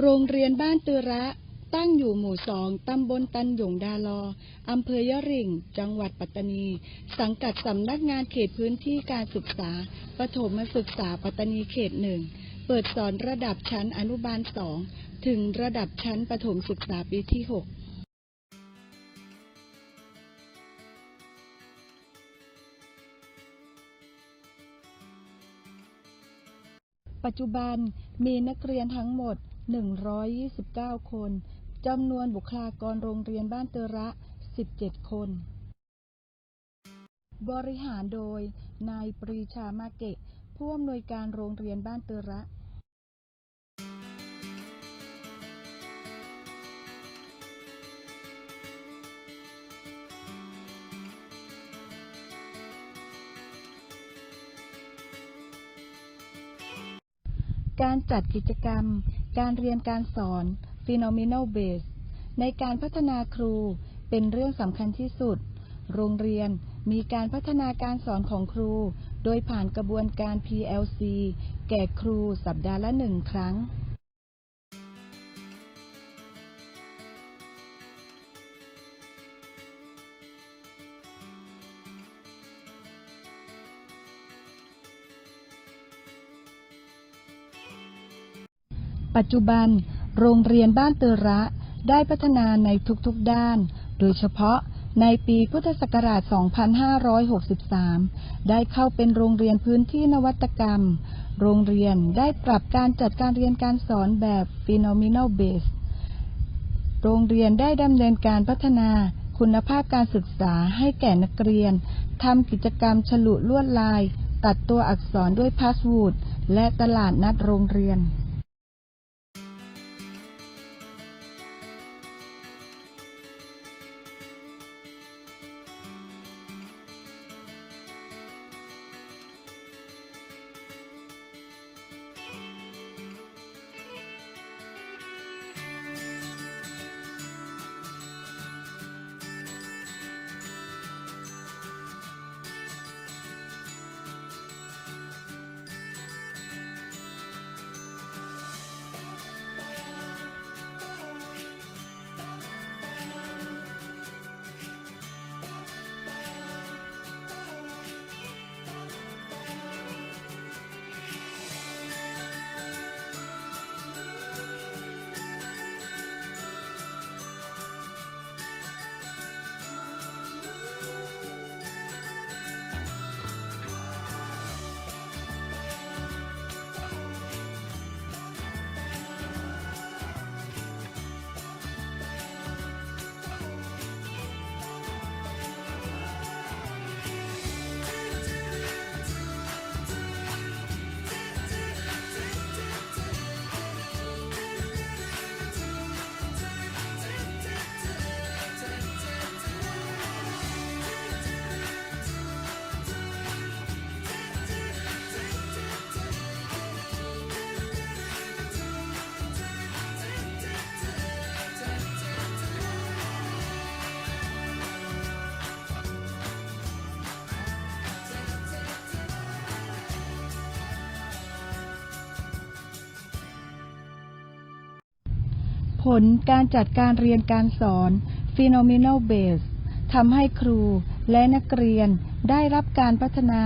โรงเรียนบ้านตือระ ตั้งอยู่หมู่สองตำบลตันหยงดาลอ อำเภอยะริ่ง จังหวัดปัตตานี สังกัดสำนักงานเขตพื้นที่การศึกษา ประถมศึกษาปัตตานีเขตหนึ่ง เปิดสอนระดับชั้นอนุบาลสอง ถึงระดับชั้นประถมศึกษาปีที่หกปัจจุบันมีนักเรียนทั้งหมด 129 คน จำนวนบุคลากรโรงเรียนบ้านเตระ 17 คน บริหารโดย นายปรีชามาเกะ ผู้อำนวยการโรงเรียนบ้านเตระการจัดกิจกรรม การเรียนการสอน Phenomenal Base ในการพัฒนาครูเป็นเรื่องสำคัญที่สุด โรงเรียนมีการพัฒนาการสอนของครู โดยผ่านกระบวนการ PLC แก่ครูสัปดาห์ละหนึ่งครั้ง ปัจจุบัน โรงเรียนบ้านเตระได้พัฒนาในทุกๆด้าน โดยเฉพาะในปีพุทธศักราช 2563 ได้เข้าเป็นโรงเรียนพื้นที่นวัตกรรม โรงเรียนได้ปรับการจัดการเรียนการสอนแบบ Phenomenal Base โรงเรียนได้ดำเนินการพัฒนาคุณภาพการศึกษาให้แก่นักเรียน ทำกิจกรรมฉลุลวดลาย ตัดตัวอักษรด้วยพาสวูดและตลาดนัดโรงเรียน ผลการจัดการเรียนการสอน Phenomenal Base ทำให้ครูและนักเรียนได้รับการพัฒนา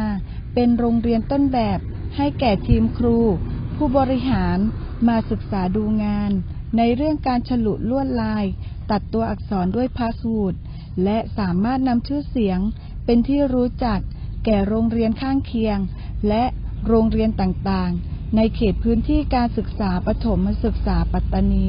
เป็นโรงเรียนต้นแบบให้แก่ทีมครู ผู้บริหารมาศึกษาดูงาน ในเรื่องการฉลุลวดลาย ตัดตัวอักษรด้วยพาสวูดและสามารถนำชื่อเสียง เป็นที่รู้จักแก่โรงเรียนข้างเคียง และโรงเรียนต่างๆ ในเขตพื้นที่การศึกษาปฐมศึกษาปัตตานี